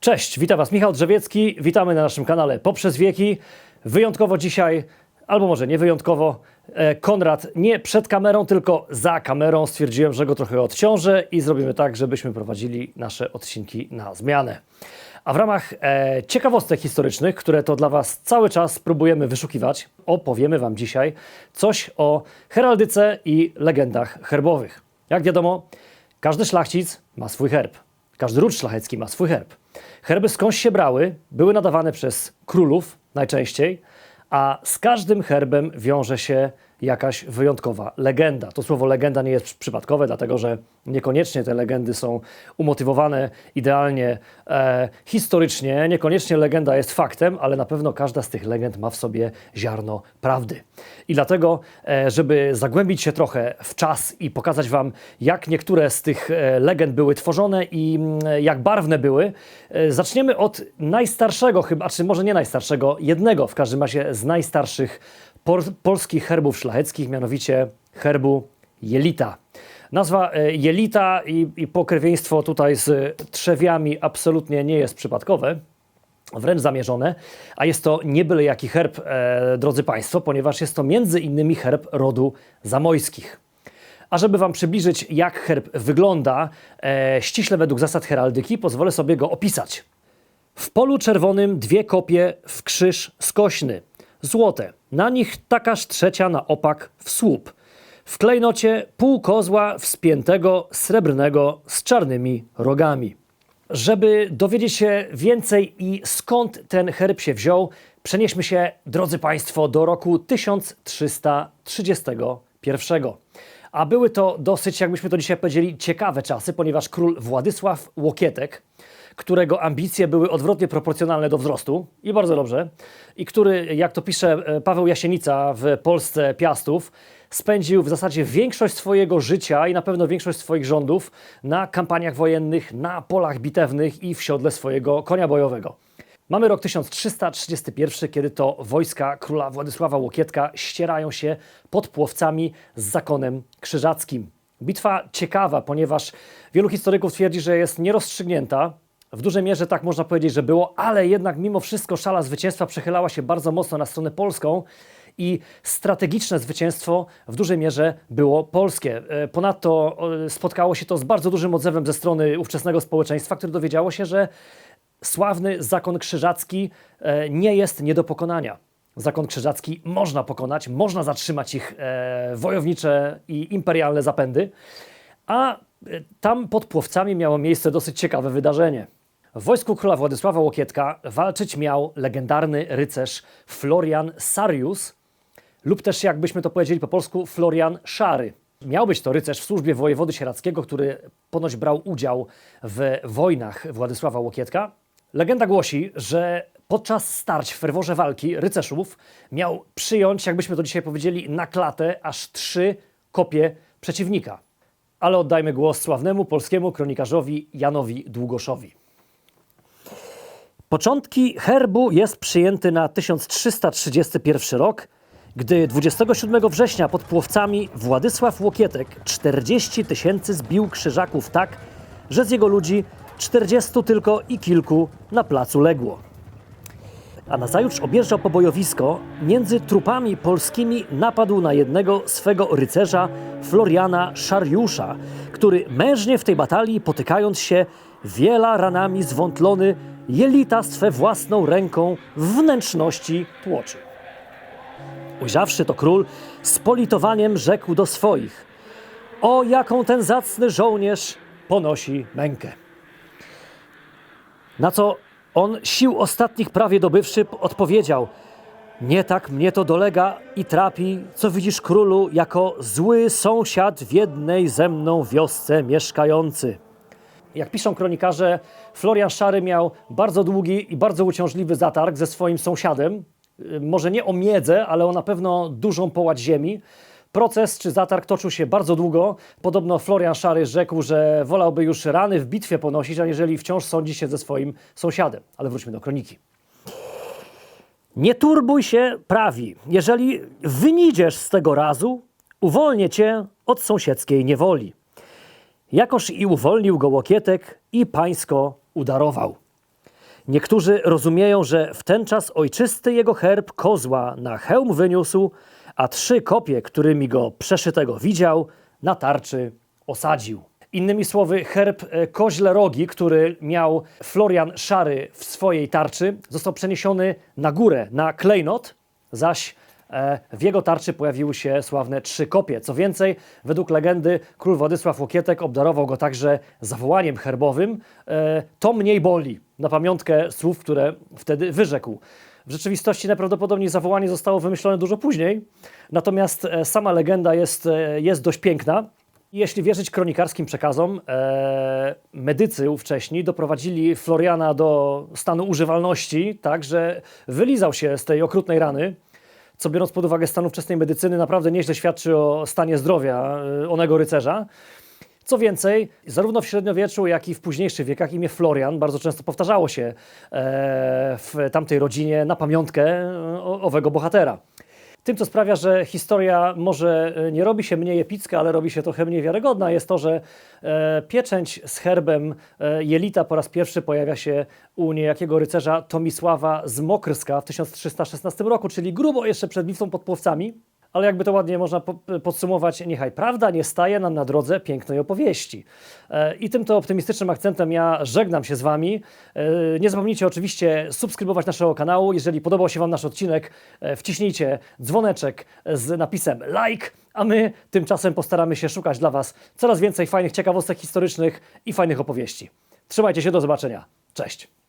Cześć, witam Was Michał Drzewiecki, witamy na naszym kanale Poprzez Wieki. Wyjątkowo dzisiaj, albo może nie wyjątkowo, e, Konrad nie przed kamerą, tylko za kamerą. Stwierdziłem, że go trochę odciążę i zrobimy tak, żebyśmy prowadzili nasze odcinki na zmianę. A w ramach e, ciekawostek historycznych, które to dla Was cały czas próbujemy wyszukiwać, opowiemy Wam dzisiaj coś o heraldyce i legendach herbowych. Jak wiadomo, każdy szlachcic ma swój herb. Każdy ród szlachecki ma swój herb. Herby skądś się brały, były nadawane przez królów najczęściej, a z każdym herbem wiąże się jakaś wyjątkowa legenda. To słowo legenda nie jest przy- przypadkowe, dlatego że niekoniecznie te legendy są umotywowane idealnie e, historycznie, niekoniecznie legenda jest faktem, ale na pewno każda z tych legend ma w sobie ziarno prawdy. I dlatego, e, żeby zagłębić się trochę w czas i pokazać Wam, jak niektóre z tych e, legend były tworzone i mm, jak barwne były, e, zaczniemy od najstarszego, chyba, czy może nie najstarszego, jednego w każdym razie z najstarszych polskich herbów szlacheckich, mianowicie herbu jelita. Nazwa e, jelita i, i pokrewieństwo tutaj z trzewiami absolutnie nie jest przypadkowe wręcz zamierzone, a jest to nie byle jaki herb, e, drodzy Państwo, ponieważ jest to między innymi herb rodu zamojskich. A żeby Wam przybliżyć, jak herb wygląda, e, ściśle według zasad heraldyki, pozwolę sobie go opisać. W polu czerwonym dwie kopie w krzyż skośny, złote, na nich takaż trzecia na opak w słup. W klejnocie pół kozła wspiętego srebrnego z czarnymi rogami. Żeby dowiedzieć się więcej i skąd ten herb się wziął, przenieśmy się, drodzy Państwo, do roku 1331. A były to dosyć, jakbyśmy to dzisiaj powiedzieli, ciekawe czasy, ponieważ król Władysław Łokietek, którego ambicje były odwrotnie proporcjonalne do wzrostu i bardzo dobrze, i który, jak to pisze e, Paweł Jasienica w Polsce Piastów, spędził w zasadzie większość swojego życia i na pewno większość swoich rządów na kampaniach wojennych, na polach bitewnych i w siodle swojego konia bojowego. Mamy rok 1331, kiedy to wojska króla Władysława Łokietka ścierają się pod Płowcami z zakonem krzyżackim. Bitwa ciekawa, ponieważ wielu historyków twierdzi, że jest nierozstrzygnięta. W dużej mierze tak można powiedzieć, że było, ale jednak mimo wszystko szala zwycięstwa przechylała się bardzo mocno na stronę polską i strategiczne zwycięstwo w dużej mierze było polskie. E, Ponadto spotkało się to z bardzo dużym odzewem ze strony ówczesnego społeczeństwa, które dowiedziało się, że sławny zakon krzyżacki e, nie jest nie do pokonania. Zakon krzyżacki można pokonać, można zatrzymać ich e, wojownicze i imperialne zapędy, a tam pod Płowcami miało miejsce dosyć ciekawe wydarzenie. W wojsku króla Władysława Łokietka walczyć miał legendarny rycerz Florian Sarius, lub też jakbyśmy to powiedzieli po polsku Florian Szary. Miał być to rycerz w służbie wojewody sieradzkiego, który ponoć brał udział w wojnach Władysława Łokietka. Legenda głosi, że podczas starć w ferworze walki rycerzów miał przyjąć, jakbyśmy to dzisiaj powiedzieli, na klatę aż trzy kopie przeciwnika. Ale oddajmy głos sławnemu polskiemu kronikarzowi Janowi Długoszowi. Początki herbu jest przyjęty na 1331 rok, gdy 27 września pod Płowcami Władysław Łokietek 40 tysięcy zbił krzyżaków tak, że z jego ludzi 40 tylko i kilku na placu legło. A nazajutrz objeżdżał pobojowisko, między trupami polskimi napadł na jednego swego rycerza Floriana Szariusza, który mężnie w tej batalii potykając się wiela ranami zwątlony jelita swe własną ręką w wnętrzności tłoczył. Ujrzawszy to król, z politowaniem rzekł do swoich: O, jaką ten zacny żołnierz ponosi mękę. Na co on, sił ostatnich prawie dobywszy, odpowiedział: Nie tak mnie to dolega i trapi, co widzisz królu, jako zły sąsiad w jednej ze mną wiosce mieszkający. Jak piszą kronikarze, Florian Szary miał bardzo długi i bardzo uciążliwy zatarg ze swoim sąsiadem. Y, Może nie o miedzę, ale o na pewno dużą połać ziemi. Proces czy zatarg toczył się bardzo długo. Podobno Florian Szary rzekł, że wolałby już rany w bitwie ponosić, aniżeli wciąż sądzi się ze swoim sąsiadem. Ale wróćmy do kroniki. Nie turbuj się, prawi. Jeżeli wynidziesz z tego razu, uwolnię cię od sąsiedzkiej niewoli. Jakoż i uwolnił go Łokietek i pańsko udarował. Niektórzy rozumieją, że w ten czas ojczysty jego herb kozła na hełm wyniósł, a trzy kopie, którymi go przeszytego widział, na tarczy osadził. Innymi słowy, herb e, koźle rogi, który miał Florian Szary w swojej tarczy, został przeniesiony na górę, na klejnot, zaś w jego tarczy pojawiły się sławne trzy kopie. Co więcej, według legendy król Władysław Łokietek obdarował go także zawołaniem herbowym e, To mniej boli, na pamiątkę słów, które wtedy wyrzekł. W rzeczywistości najprawdopodobniej zawołanie zostało wymyślone dużo później, natomiast e, sama legenda jest, e, jest dość piękna. Jeśli wierzyć kronikarskim przekazom, e, medycy ówcześni doprowadzili Floriana do stanu używalności, tak, że wylizał się z tej okrutnej rany, co biorąc pod uwagę stan ówczesnej medycyny naprawdę nieźle świadczy o stanie zdrowia e, onego rycerza. Co więcej, zarówno w średniowieczu, jak i w późniejszych wiekach imię Florian bardzo często powtarzało się e, w tamtej rodzinie na pamiątkę e, owego bohatera. Tym, co sprawia, że historia może e, nie robi się mniej epicka, ale robi się trochę mniej wiarygodna, jest to, że e, pieczęć z herbem e, jelita po raz pierwszy pojawia się u niejakiego rycerza Tomisława z Mokrska w 1316 roku, czyli grubo jeszcze przed bitwą pod Płowcami. Ale jakby to ładnie można po- podsumować, niechaj prawda nie staje nam na drodze pięknej opowieści. E, I tym to optymistycznym akcentem ja żegnam się z Wami. E, Nie zapomnijcie oczywiście subskrybować naszego kanału. Jeżeli podobał się Wam nasz odcinek, e, wciśnijcie dzwoneczek z napisem like, a my tymczasem postaramy się szukać dla Was coraz więcej fajnych ciekawostek historycznych i fajnych opowieści. Trzymajcie się, do zobaczenia. Cześć!